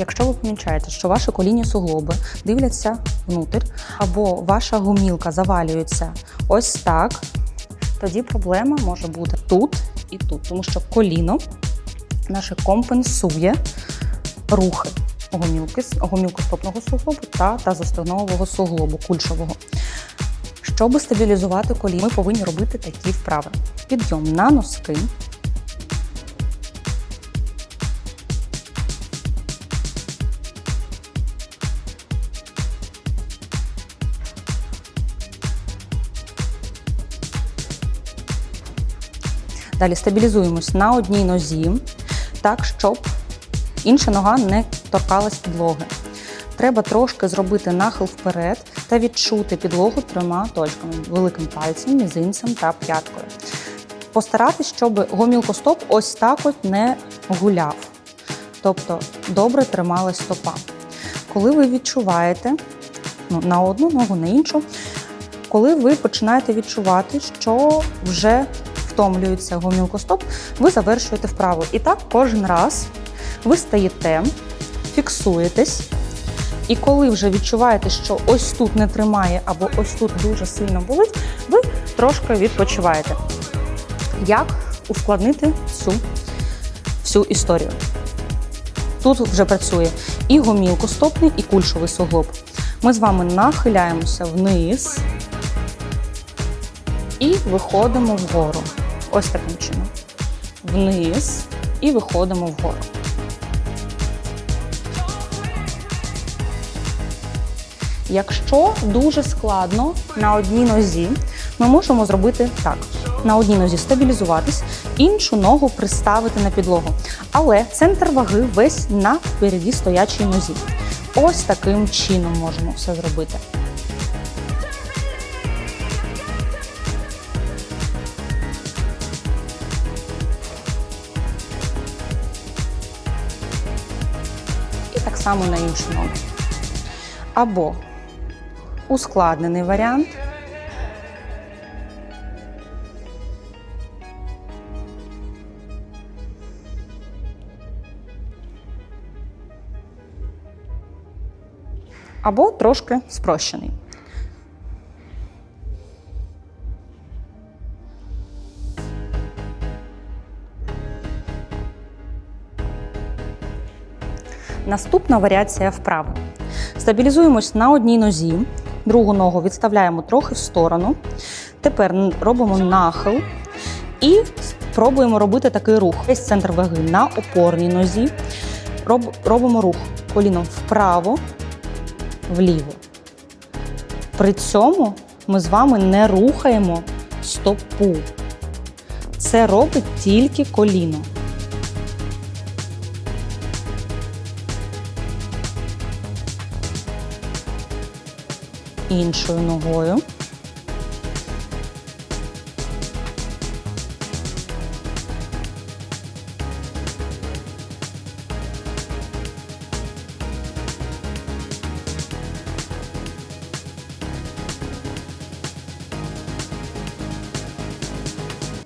Якщо ви помічаєте, що ваші колінні суглоби дивляться внутрь, або ваша гумілка завалюється ось так, тоді проблема може бути тут і тут, тому що коліно наше компенсує рухи гомілки, гомілкостопного суглобу та тазостегнового суглобу кульшового. Щоб стабілізувати коліно, ми повинні робити такі вправи: підйом на носки. Далі стабілізуємось на одній нозі, так, щоб інша нога не торкалась підлоги. Треба трошки зробити нахил вперед та відчути підлогу трьома точками великим пальцем, мізинцем та п'яткою. Постаратись, щоб гомілкостоп ось так от не гуляв. Тобто добре трималась стопа. Коли ви відчуваєте ну, на одну ногу, на іншу, коли ви починаєте відчувати, що вже втомлюється гомілкостоп, ви завершуєте вправу. І так кожен раз ви стаєте, фіксуєтесь. І коли вже відчуваєте, що ось тут не тримає або ось тут дуже сильно болить, ви трошки відпочиваєте. Як ускладнити цю всю історію? Тут вже працює і гомілкостопний, і кульшовий суглоб. Ми з вами нахиляємося вниз і виходимо вгору. Ось таким чином. Вниз і виходимо вгору. Якщо дуже складно на одній нозі, ми можемо зробити так: на одній нозі стабілізуватись, іншу ногу приставити на підлогу. Але центр ваги весь на впереді стоячій нозі. Ось таким чином можемо все зробити. Само на іншу ногу. Або ускладнений варіант. Або трошки спрощений. Наступна варіація вправи. Стабілізуємось на одній нозі, другу ногу відставляємо трохи в сторону. Тепер робимо нахил і спробуємо робити такий рух. Весь центр ваги на опорній нозі. Роб- робимо рух коліном вправо, вліво. При цьому ми з вами не рухаємо стопу. Це робить тільки коліно. Іншою ногою.